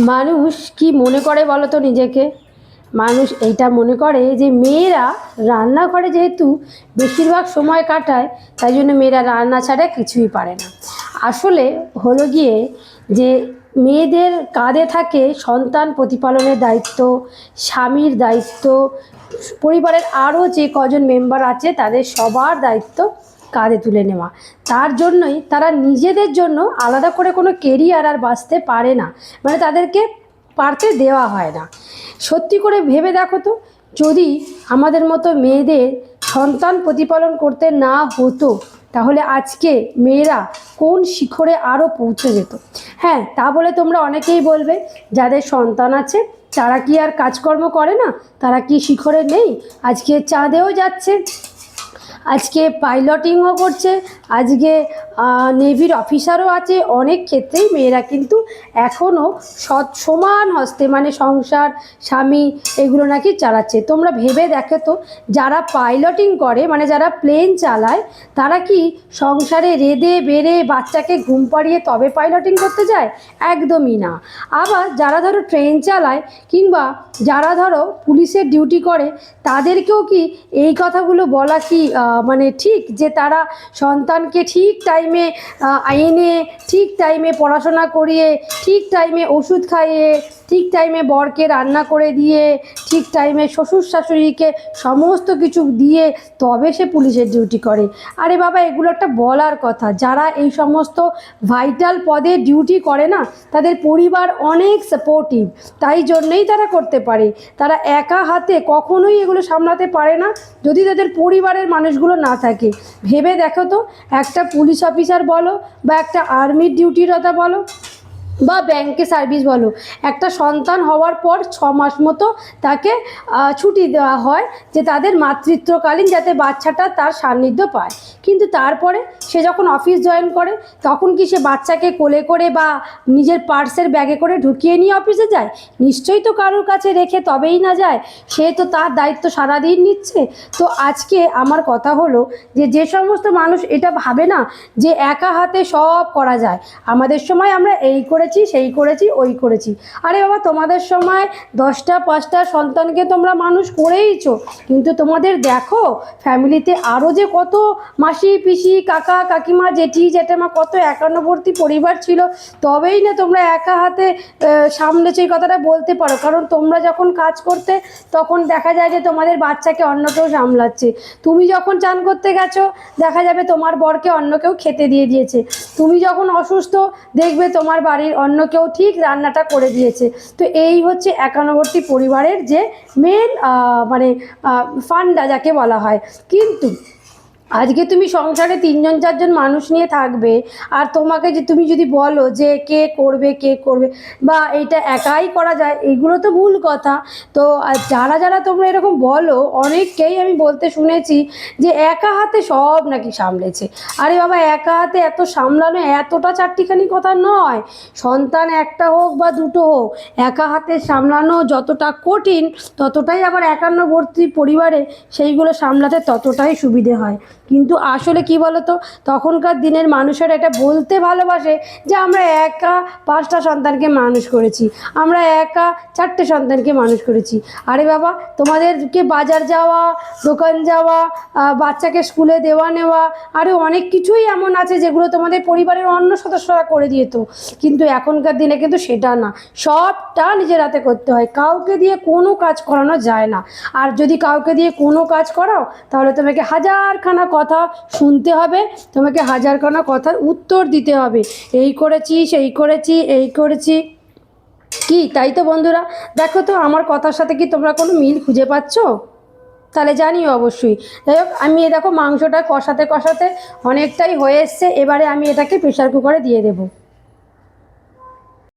মানুষ কি মনে করে বলো তো নিজেকে? মানুষ এইটা মনে করে যে মেয়েরা রান্নাঘরে যেহেতু বেশিরভাগ সময় কাটায়, তাই জন্য মেয়েরা রান্না ছাড়া কিছুই পারে না। আসলে হলো গিয়ে যে মেয়েদের কাঁধে থাকে সন্তান প্রতিপালনের দায়িত্ব, স্বামীর দায়িত্ব, পরিবারের আরও যে কজন মেম্বার আছে, তাদের সবার দায়িত্ব কাঁধে তুলে নেওয়া। তার জন্যই তারা নিজেদের জন্য আলাদা করে কোনো কেরিয়ার আর বাঁচতে পারে না। মানে তাদেরকে পারতে দেওয়া হয় না। সত্যি করে ভেবে দেখো তো, যদি আমাদের মতো মেয়েদের সন্তান প্রতিপালন করতে না হতো, তাহলে আজকে মেয়েরা কোন শিখরে আরও পৌঁছে যেত? হ্যাঁ তা বলে তোমরা অনেকেই বলবে, যাদের সন্তান আছে, তারা কি আর কাজকর্ম করে না? তারা কি শিখরে নেই? আজকে চাঁদেও যাচ্ছে। আজকে পাইলটিংও করছে, আজকে নেভির অফিসারও আছে, অনেক ক্ষেত্রেই মেয়েরা কিন্তু এখনও সৎ, সমান হস্তে মানে সংসার, স্বামী এগুলো নাকি চালাচ্ছে। তোমরা ভেবে দেখো তো, যারা পাইলটিং করে মানে যারা প্লেন চালায়, তারা কি সংসারে রেদে বেড়ে বাচ্চাকে ঘুম পাড়িয়ে তবে পাইলটিং করতে যায়? একদমই না। আবার যারা ধরো ট্রেন চালায়, কিংবা যারা ধরো পুলিশের ডিউটি করে, তাদেরকেও কি এই কথাগুলো বলা কি মানে ঠিক যে তারা সন্তানকে ঠিক টাইমে আইনে ঠিক টাইমে পড়াশোনা করিয়ে, ঠিক টাইমে ওষুধ খাইয়ে, ঠিক টাইমে বরকে রান্না করে দিয়ে, ঠিক টাইমে শ্বশুর শাশুড়িকে সমস্ত কিছু দিয়ে তবে সে পুলিশের ডিউটি করে। আরে বাবা, এগুলো একটা বলার কথা। যারা এই সমস্ত ভাইটাল পদে ডিউটি করে না, তাদের পরিবার অনেক সাপোর্টিভ তাই জন্যেই তারা করতে পারে। তারা একা হাতে কখনোই এগুলো সামলাতে পারে না। যদি তাদের পরিবারের মানুষগুলো না থাকে। ভেবে দেখো তো, একটা পুলিশ অফিসার বলো বা একটা আর্মির ডিউটিরতা বলো। বা ব্যাংকে সার্ভিস বলো। একটা সন্তান হওয়ার পর ছ মাস মতো তাকে ছুটি দেওয়া হয় যে তাদের মাতৃত্বকালীন যাতে বাচ্চাটা তার সান্নিধ্য পায়। কিন্তু তারপরে সে যখন অফিস জয়েন করে, তখন কি সে বাচ্চাকে কোলে করে বা নিজের পার্সের ব্যাগে করে ঢুকিয়ে নিয়ে অফিসে যায়? নিশ্চয়ই তো কারোর কাছে রেখে তবেই না যায়। সে তো তার দায়িত্ব সারাদিন নিচ্ছে। তো আজকে আমার কথা হলো যে যে সমস্ত মানুষ এটা ভাবে না যে, একা হাতে সব করা যায়। আমাদের সময় আমরা এই করেছি, সেই করেছি, ওই করেছি। আরে বাবা, তোমাদের সময় দশটা, পাঁচটা সন্তানকে তোমরা মানুষ করেইছ, কিন্তু তোমাদের দেখো, ফ্যামিলিতে আরও যে কত মাসি, পিসি, কাকা, কাকিমা, জেঠি, জেঠামা, কত একান্নবর্তী পরিবার ছিল, তবেই না তোমরা একা হাতে সামলেছো এই কথাটা বলতে পারো। কারণ তোমরা যখন কাজ করতে, তখন দেখা যায় যে তোমাদের বাচ্চাকে অন্য কেউ সামলাচ্ছে। তুমি যখন চান করতে গেছো, দেখা যাবে তোমার বরকে অন্য কেউ খেতে দিয়ে দিয়েছে। তুমি যখন অসুস্থ, দেখবে তোমার বাড়ির অন্য কেউ ঠিক রান্নাটা করে দিয়েছে। তো এই হচ্ছে একানবর্তী পরিবারের যে মেন মানে ফান্ডা যাকে বলা হয়। কিন্তু আজকে তুমি সংসারে তিনজন, চারজন মানুষ নিয়ে থাকবে আর তোমাকে যে তুমি যদি বলো যে কে করবে কে করবে বা এটা একাই করা যায়, এগুলো তো ভুল কথা। তো যারা যারা তোমরা এরকম বলো, অনেককেই আমি বলতে শুনেছি যে একা হাতে সব নাকি সামলেছে। আরে বাবা, একা হাতে এত সামলানো এতটা চারটিখানি কথা নয়। সন্তান একটা হোক বা দুটো হোক, একা হাতে সামলানো যতটা কঠিন, ততটাই আবার একান্নবর্তী পরিবারে সেইগুলো সামলাতে ততটাই সুবিধে হয়। কিন্তু আসলে কি বলতো? তখনকার দিনের মানুষেরা এটা বলতে ভালোবাসে যে আমরা একা পাঁচটা সন্তানকে মানুষ করেছি। আমরা একা চারটে সন্তানকে মানুষ করেছি। আরে বাবা, তোমাদেরকে বাজার যাওয়া, দোকান যাওয়া বাচ্চাকে স্কুলে দেওয়া নেওয়া আরও অনেক কিছুই এমন আছে যেগুলো তোমাদের পরিবারের অন্য সদস্যরা করে দিত। কিন্তু এখনকার দিনে কিন্তু সেটা না। সবটা নিজের হাতে করতে হয়। কাউকে দিয়ে কোনো কাজ করানো যায় না। আর যদি কাউকে দিয়ে কোনো কাজ করাও, তাহলে তোমাকে হাজারখানা কথা শুনতে হবে, তোমাকে হাজার হাজারখানা কথার উত্তর দিতে হবে। এই করেছি, সেই করেছি, এই করেছি। কি, তাই তো বন্ধুরা? দেখো তো, আমার কথার সাথে কি তোমরা কোনো মিল খুঁজে পাচ্ছ? তাহলে জানিও অবশ্যই। যাই হোক, আমি এ দেখো মাংসটা কষাতে কষাতে অনেকটাই হয়ে এসছে, এবারে আমি এটাকে প্রেশার কুকারে দিয়ে দেবো।